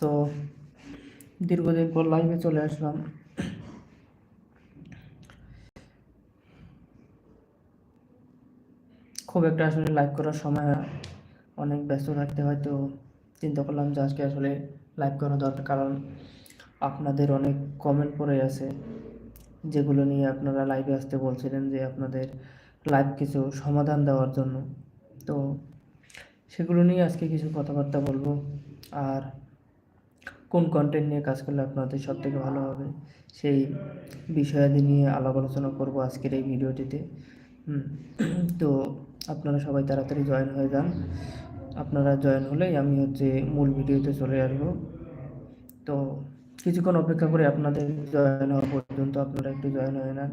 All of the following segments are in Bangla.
তো দীর্ঘদিন পর লাইভে চলে আসলাম। খুব একটা আসলে লাইভ করার সময় অনেক ব্যস্ত থাকতে হয়তো চিন্তা করলাম যে আজকে আসলে লাইভ করা দরকার, কারণ আপনাদের অনেক কমেন্ট পড়ে আছে, যেগুলো নিয়ে আপনারা লাইভে আসতে বলছিলেন যে আপনাদের লাইভ কিছু সমাধান দেওয়ার জন্য। তো সেগুলো নিয়ে আজকে কিছু কথাবার্তা বলব। আর কোন কন্টেন্ট নিয়ে কাজ করলে আপনাদের সব থেকে ভালো হবে, সেই বিষয়াদি নিয়ে আলাপ আলোচনা করব আজকের এই ভিডিওটিতে। তো আপনারা সবাই তাড়াতাড়ি জয়েন হয়ে যান। আপনারা জয়েন হলেই আমি হচ্ছে মূল ভিডিওতে চলে আসব। তো কিছুক্ষণ অপেক্ষা করে আপনাদের জয়েন হওয়া পর্যন্ত আপনারা একটু জয়েন হয়ে নেন।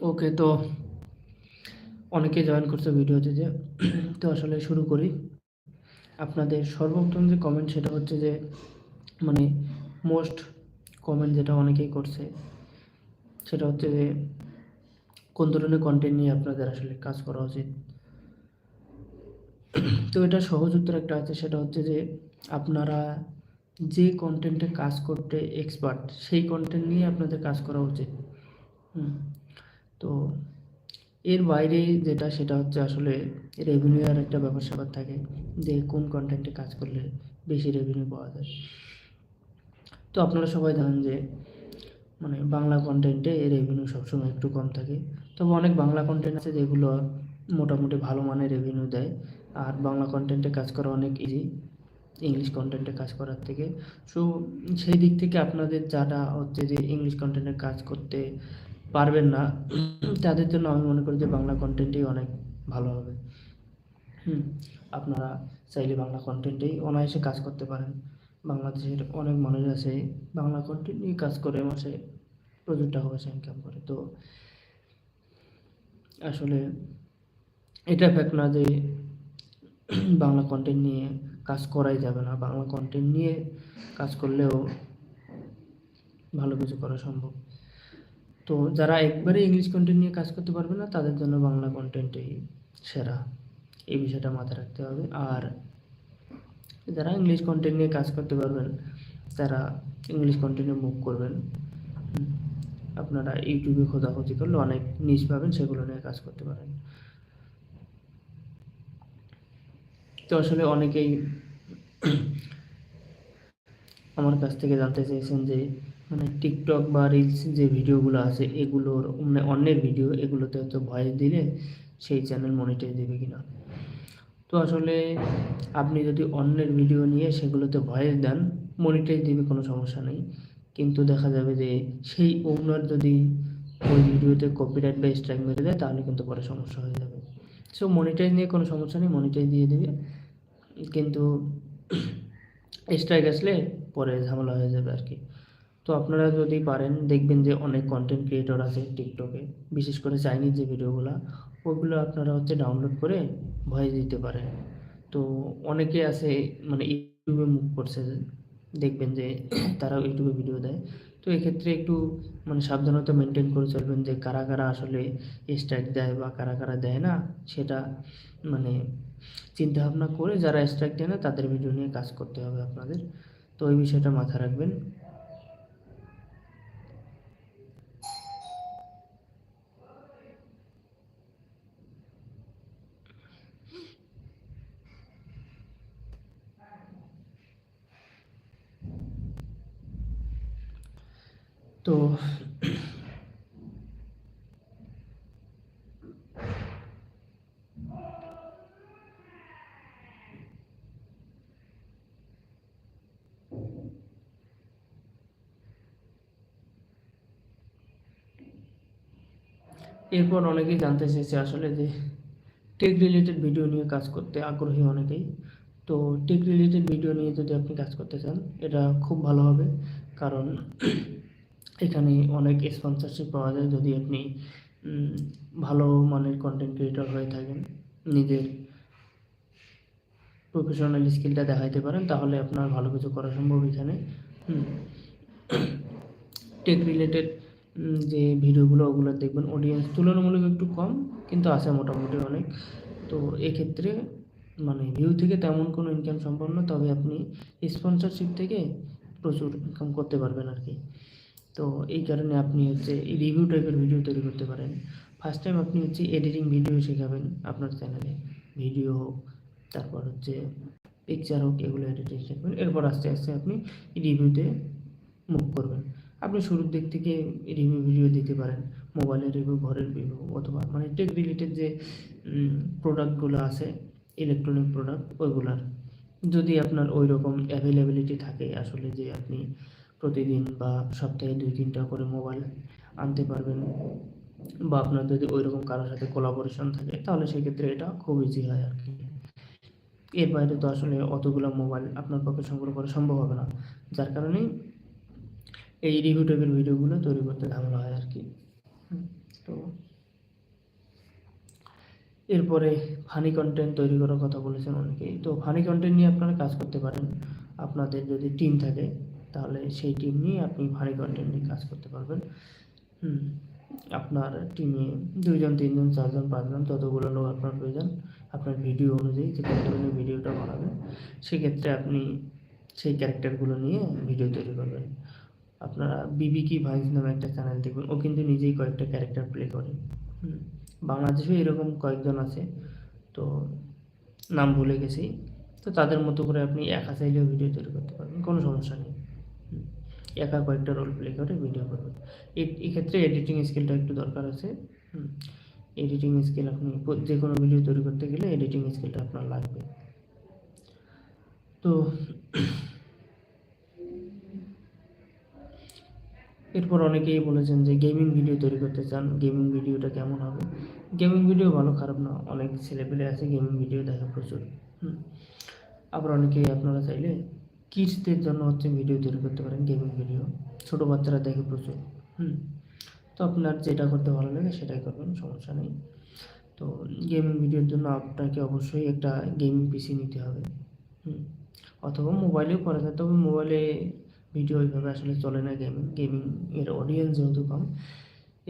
ওকে তো অনেকে জয়েন করছে ভিডিওতে যে তো আসলে শুরু করি। আপনাদের সর্বপ্রথম যে কমেন্ট সেটা হচ্ছে যে মানে মোস্ট কমেন্ট যেটা অনেকেই করছে সেটা হচ্ছে যে কোন ধরনের কন্টেন্ট নিয়ে আপনাদের আসলে কাজ করা উচিত? তো এটা সহজ উত্তর একটা আছে সেটা হচ্ছে যে আপনারা যে কন্টেন্টে কাজ করতে এক্সপার্ট সেই কন্টেন্ট নিয়ে আপনাদের কাজ করা উচিত। হুম, তো এর বাইরে যেটা, সেটা হচ্ছে আসলে রেভিনিউ আর একটা ব্যাপার স্যাপার থাকে যে কোন কন্টেন্টে কাজ করলে বেশি রেভিনিউ পাওয়া যায়। তো আপনারা সবাই জানেন যে মানে বাংলা কন্টেন্টে এর রেভিনিউ সবসময় একটু কম থাকে। তবে অনেক বাংলা কন্টেন্ট আছে যেগুলো মোটামুটি ভালো মানের রেভিনিউ দেয়। আর বাংলা কন্টেন্টে কাজ করা অনেক ইজি ইংলিশ কন্টেন্টে কাজ করার থেকে। সো সেই দিক থেকে আপনাদের যারা হচ্ছে যে ইংলিশ কন্টেন্টে কাজ করতে পারবেন না। তাদের জন্য আমি মনে করি যে বাংলা কন্টেন্টই অনেক ভালো হবে। হুম, আপনারা চাইলে বাংলা কন্টেন্টেই অনায়াসে কাজ করতে পারেন। বাংলাদেশের অনেক মানুষ আছে, বাংলা কন্টেন্ট নিয়ে কাজ করে মাসে প্রচুর টাকা পয়সা ইনকাম করে। তো আসলে এটা ফ্যাক্ট না যে বাংলা কন্টেন্ট নিয়ে কাজ করাই যাবে না। বাংলা কন্টেন্ট নিয়ে কাজ করলেও ভালো কিছু করা সম্ভব। তো যারা একবারে ইংলিশ কন্টেন্ট নিয়ে কাজ করতে পারবে না, তাদের জন্য বাংলা কন্টেন্টই সেরা। এই বিষয়টা মাথায় রাখতে হবে। আর যারা ইংলিশ কন্টেন্ট নিয়ে কাজ করতে পারবেন, তারা ইংলিশ কন্টেন্টে মুভ করবেন। আপনারা ইউটিউবে খোঁজাখুঁজি করলে অনেক নিজ পাবেন, সেগুলো নিয়ে কাজ করতে পারেন। তো আসলে অনেকেই আমার কাছ থেকে জানতে চেয়েছেন যে মানে টিকটক বা রিলস যে ভিডিওগুলো আছে, এগুলোর মানে অন্যের ভিডিও, এগুলোতে হয়তো ভয়েস দিলে সেই চ্যানেল মনিটাইজ দেবে কিনা। তো আসলে আপনি যদি অন্যের ভিডিও নিয়ে সেগুলোতে ভয়েস দেন মনিটাইজ দেবে কোনো সমস্যা নেই। কিন্তু দেখা যাবে যে সেই ওনার যদি ওই ভিডিওতে কপিরাইট বা স্ট্রাইক মেরে দেয়, তাহলে কিন্তু পরে সমস্যা হয়ে যাবে। সো মনিটাইজ নিয়ে কোনো সমস্যা নেই মনিটাইজ দিয়ে দেবে। কিন্তু স্ট্রাইক আসলে পরে ঝামেলা হয়ে যাবে আর কি। তো আপনারা যদি পারেন, দেখবেন যে অনেক কন্টেন্ট ক্রিয়েটর আছে টিকটকে বিশেষ করে চাইনিজ যে ভিডিওগুলো, ওগুলো আপনারা হচ্ছে ডাউনলোড করে ভয়েস দিতে পারেন। তো অনেকে আছে মানে ইউটিউবে মুখ করছে, দেখবেন যে তারা ইউটিউবে ভিডিও দেয়। তো এক্ষেত্রে একটু মানে সাবধানতা মেনটেন করে চলবেন যে কারা কারা আসলে স্ট্রাইক দেয় বা কারা কারা দেয় না, সেটা মানে চিন্তা ভাবনা করে যারা স্ট্রাইক দেয় না, তাদের ভিডিও নিয়ে কাজ করতে হবে আপনাদের। তো ওই বিষয়টা মাথায় রাখবেন তো এরপর অনেকেই জানতে চেয়েছে আসলে যে টেক রিলেটেড ভিডিও নিয়ে কাজ করতে আগ্রহী অনেকেই। তো টেক রিলেটেড ভিডিও নিয়ে যদি আপনি কাজ করতে চান, এটা খুব ভালো হবে। কারণ এখানে অনেক স্পন্সরশিপ পাওয়া যায় যদি আপনি ভালো মানের কন্টেন্ট ক্রিয়েটর হয়ে থাকেন, নিজের প্রফেশনাল স্কিলটা দেখাইতে পারেন, তাহলে আপনার ভালো কিছু করা সম্ভব এখানে। টেক রিলেটেড যে ভিডিওগুলো, ওগুলো দেখবেন অডিয়েন্স তুলনামূলক একটু কম, কিন্তু আছে মোটামুটি অনেক। তো এক্ষেত্রে মানে ভিউ থেকে তেমন কোনো ইনকাম সম্ভব না তবে আপনি স্পন্সরশিপ থেকে প্রচুর ইনকাম করতে পারবেন আর কি। তো এই কারণে আপনি হচ্ছে এই রিভিউ টাইপের ভিডিও তৈরি করতে পারেন। ফার্স্ট টাইম আপনি হচ্ছে এডিটিং ভিডিও শেখাবেন আপনার চ্যানেলে ভিডিও হোক, তারপর হচ্ছে পিকচার হোক, এগুলো এডিটিং শিখবেন। এরপর আস্তে আস্তে আপনি রিভিউতে মুভ করবেন। আপনি শুরুর দিক থেকে রিভিউ ভিডিও দিতে পারেন। মোবাইলের রিভিউ ঘরের রিভিউ অথবা মানে টেক রিলেটেড যে প্রোডাক্টগুলো আছে ইলেকট্রনিক প্রোডাক্ট ওইগুলার। যদি আপনার ওই রকম অ্যাভেলেবিলিটি থাকে আসলে যে আপনি প্রতিদিন বা সপ্তাহে দুই, তিনটা করে মোবাইল আনতে পারবেন, বা আপনার যদি ওই রকম কারোর সাথে কোলাবোরেশন থাকে, তাহলে সেক্ষেত্রে এটা খুব ইজি হয় আর কি। এর বাইরে তো আসলে অতগুলো মোবাইল আপনার পক্ষে সংগ্রহ করা সম্ভব হবে না। যার কারণে এই রিভিউ ভিডিওগুলো তৈরি করতে ঝামেলা হয় আর কি। তো এরপরে ফানি কন্টেন্ট তৈরি করার কথা বলেছেন অনেকেই। তো ফানি কন্টেন্ট নিয়ে আপনারা কাজ করতে পারেন। আপনাদের যদি টিম থাকে, তাহলে সেই টিম নিয়ে আপনি ফানি কন্টেন্ট নিয়ে কাজ করতে পারবেন। হুম, আপনার টিমে দুইজন, তিনজন, চারজন, পাঁচজন, ততগুলো লোক আপনার প্রয়োজন। আপনার ভিডিও অনুযায়ী যে ধরনের ভিডিওটা বানাবেন, সেক্ষেত্রে আপনি সেই ক্যারেক্টারগুলো নিয়ে ভিডিও তৈরি করবেন। আপনারা বিবি কি ভাইস নামে একটা চ্যানেল দেখবেন। ও কিন্তু নিজেই কয়েকটা ক্যারেক্টার প্লে করে। বাংলাদেশেও এরকম কয়েকজন আছে। তো নাম ভুলে গেছি। তো তাদের মতো করে আপনি একা চাইলেও ভিডিও তৈরি করতে পারবেন। কোনো সমস্যা নেই। একা কয়েকটা রোল প্লে করে ভিডিও করবেন। এক্ষেত্রে এডিটিং স্কিলটা একটু দরকার আছে। এডিটিং স্কিল আপনি যে কোনো ভিডিও তৈরি করতে গেলে এডিটিং স্কিলটা আপনার লাগবে। তো এরপর অনেকেই বলেছেন যে গেমিং ভিডিও তৈরি করতে চান গেমিং ভিডিওটা কেমন হবে? গেমিং ভিডিও ভালো, খারাপ না, অনেক ছেলেপেলে আছে গেমিং ভিডিও দেখে প্রচুর। আবার অনেকেই আপনারা চাইলে কিডসদের জন্য হচ্ছে ভিডিও তৈরি করতে পারেন গেমিং ভিডিও ছোটো বাচ্চারা দেখে প্রচুর। হুম। তো আপনার যেটা করতে ভালো লাগে সেটাই করবেন, সমস্যা নেই। তো গেমিং ভিডিওর জন্য আপনাকে অবশ্যই একটা গেমিং পিসি নিতে হবে। হুম। অথবা মোবাইলেও করা যায়, তবে মোবাইলে ভিডিও ওইভাবে আসলে চলে না গেমিং গেমিং এর অডিয়েন্স যেহেতু কম,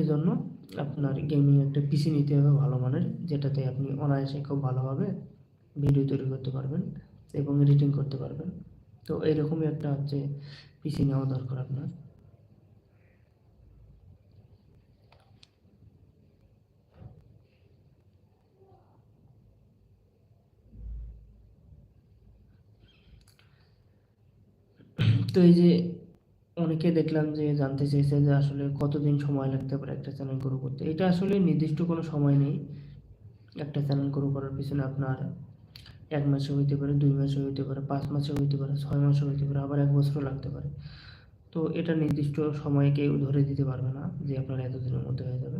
এজন্য আপনার গেমিং একটা পিসি নিতে হবে ভালো মানের, যেটাতে আপনি অনায়াসে খুব ভালোভাবে ভিডিও তৈরি করতে পারবেন এবং এডিটিং করতে পারবেন। তো এইরকমই একটা হচ্ছে পিসি নেওয়া দরকার আপনার। তো এই যে অনেকে দেখলাম যে জানতে চেয়েছে যে আসলে কতদিন সময় লাগতে পারে একটা চ্যানেল গ্রো করতে। এটা আসলে নির্দিষ্ট কোনো সময় নেই। একটা চ্যানেল গ্রো করার পিছনে আপনার এক মাসে হইতে পারে, দুই মাসে হইতে পারে, পাঁচ মাসে হইতে পারে, ছয় মাসে হইতে পারে, আবার এক বছরও লাগতে পারে। তো এটা নির্দিষ্ট সময় কেউ ধরে দিতে পারবে না যে আপনার এতদিনের মধ্যে হয়ে যাবে।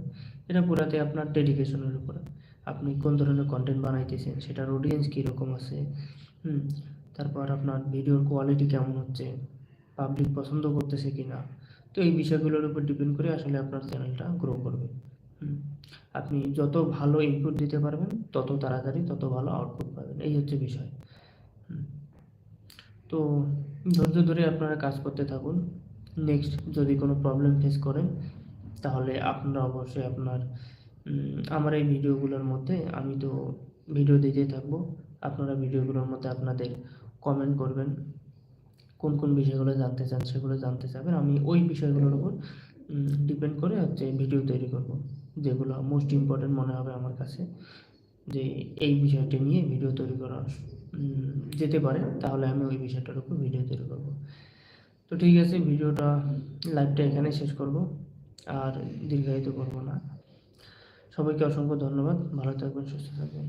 এটা পুরাতে আপনার ডেডিকেশনের উপরে। আপনি কোন ধরনের কন্টেন্ট বানাইতেছেন, সেটার অডিয়েন্স কীরকম আছে, হুম, তারপর আপনার ভিডিওর কোয়ালিটি কেমন হচ্ছে পাবলিক পছন্দ করতেছে কি না তো এই বিষয়গুলোর উপর ডিপেন্ড করে আসলে আপনার চ্যানেলটা গ্রো করবে। আপনি যত ভালো ইনপুট দিতে পারবেন, তত তাড়াতাড়ি তত ভালো আউটপুট পাবেন। এই হচ্ছে বিষয়। তো ধৈর্য ধরে আপনারা কাজ করতে থাকুন। নেক্সট যদি কোনো প্রবলেম ফেস করেন, তাহলে আপনারা অবশ্যই আপনার আমার এই ভিডিওগুলোর মধ্যে আমি তো ভিডিও দিতে থাকব। আপনারা ভিডিওগুলোর মধ্যে আপনাদের কমেন্ট করবেন। কোন কোন বিষয়গুলো জানতে চান সেগুলো জানতে চাবেন। আমি ওই বিষয়গুলোর উপর ডিপেন্ড করে হচ্ছে ভিডিও তৈরি করব, যেগুলো মোস্ট ইম্পর্টেন্ট মনে হবে আমার কাছে, যে এই বিষয়টা নিয়ে ভিডিও তৈরি করা যেতে পারে, তাহলে আমি ওই বিষয়টার উপর ভিডিও তৈরি করব। তো ঠিক আছে, ভিডিওটা লাইভটা এখানে শেষ করব, আর দীর্ঘায়িত করব না। সবাইকে অসংখ্য ধন্যবাদ, ভালো থাকবেন, সুস্থ থাকবেন।